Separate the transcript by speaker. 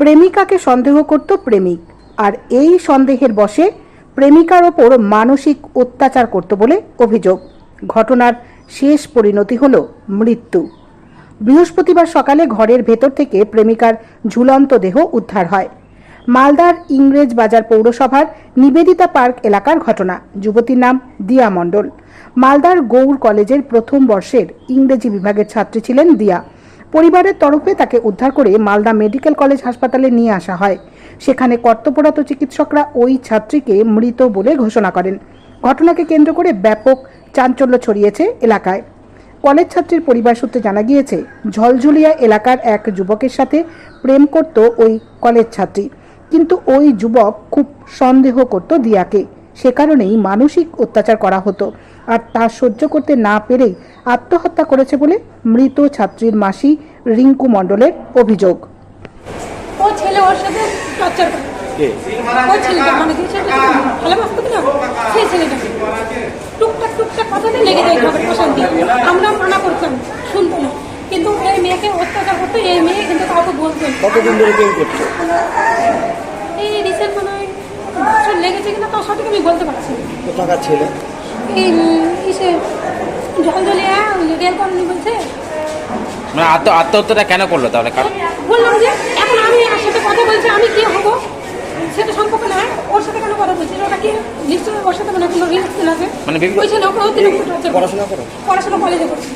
Speaker 1: প্রেমিকাকে সন্দেহ করত প্রেমিক। আর এই সন্দেহের বশে প্রেমিকার ওপর মানসিক অত্যাচার করত বলে অভিযোগ। ঘটনার শেষ পরিণতি হল মৃত্যু। বৃহস্পতিবার সকালে ঘরের ভেতর থেকে প্রেমিকার ঝুলন্ত দেহ উদ্ধার হয়। মালদার ইংরেজ বাজার পৌরসভার নিবেদিতা পার্ক এলাকার ঘটনা। যুবতীর নাম দিয়া মণ্ডল। মালদার গৌড় কলেজের প্রথম বর্ষের ইংরেজি বিভাগের ছাত্রী ছিলেন দিয়া। পরিবারের তরফে তাকে উদ্ধার করে মালদা মেডিকেল কলেজ হাসপাতালে নিয়ে আসা হয়। সেখানে কর্তব্যরত চিকিৎসকরা ওই ছাত্রীকে মৃত বলে ঘোষণা করেন। ঘটনাকে কেন্দ্র করে ব্যাপক চাঞ্চল্য ছড়িয়েছে এলাকায়। কলেজ ছাত্রীর পরিবার সূত্রে জানা গিয়েছে, ঝলঝুলিয়া এলাকার এক যুবকের সাথে প্রেম করত ওই কলেজ ছাত্রী। কিন্তু ওই যুবক খুব সন্দেহ করত দিয়াকে। সে কারণেই মানসিক অত্যাচার করা হতো আর তা সহ্য করতে না পেরেই আত্মহত্যা করেছে বলে মৃত ছাত্রীর মাসি রিঙ্কু মণ্ডলের অভিযোগ।
Speaker 2: ও ছেলে ওর সাথে টর্চার করে। ওই ছেলেটা মানে যে ছেলেটা ভালোবাসতো না সেই ছেলেটা। টুকটাক টুকটাক কথাতে লেগে যায় ঘরের অশান্তি। আমরা মানা করতাম শুনতো না। কিন্তু এই মেয়েকে অত্যাচার করতো এই মেয়ে কিন্তু কাউকে বলতো না।
Speaker 3: কতদিন ধরে প্রেম করছ?
Speaker 2: এই রিসেন্ট মনে হয় বছর লেগেছে কিনা তার সঠিক আমি বলতে পারছি।
Speaker 3: কোথাকার ছেলে?
Speaker 2: এই উম, ইসে জল জলিয়া রেল বলছে
Speaker 4: মানে আত্ম আত্মহত্যাটা কেন করল তাহলে? কারণ
Speaker 2: বললাম যে এখন আমি এর সাথে কথা বলছি আমি কি হব? সেটা সম্পর্ক নয় ওর সাথে কেন কথা বলছি? ওটা কি নিশ্চয়ই ওর সাথে মানে কোনো রিলেশন আছে?
Speaker 4: মানে
Speaker 2: ওই ছেলে ওকে অতিরিক্ত।
Speaker 3: পড়াশোনা করো।
Speaker 2: পড়াশোনা কলেজে করছি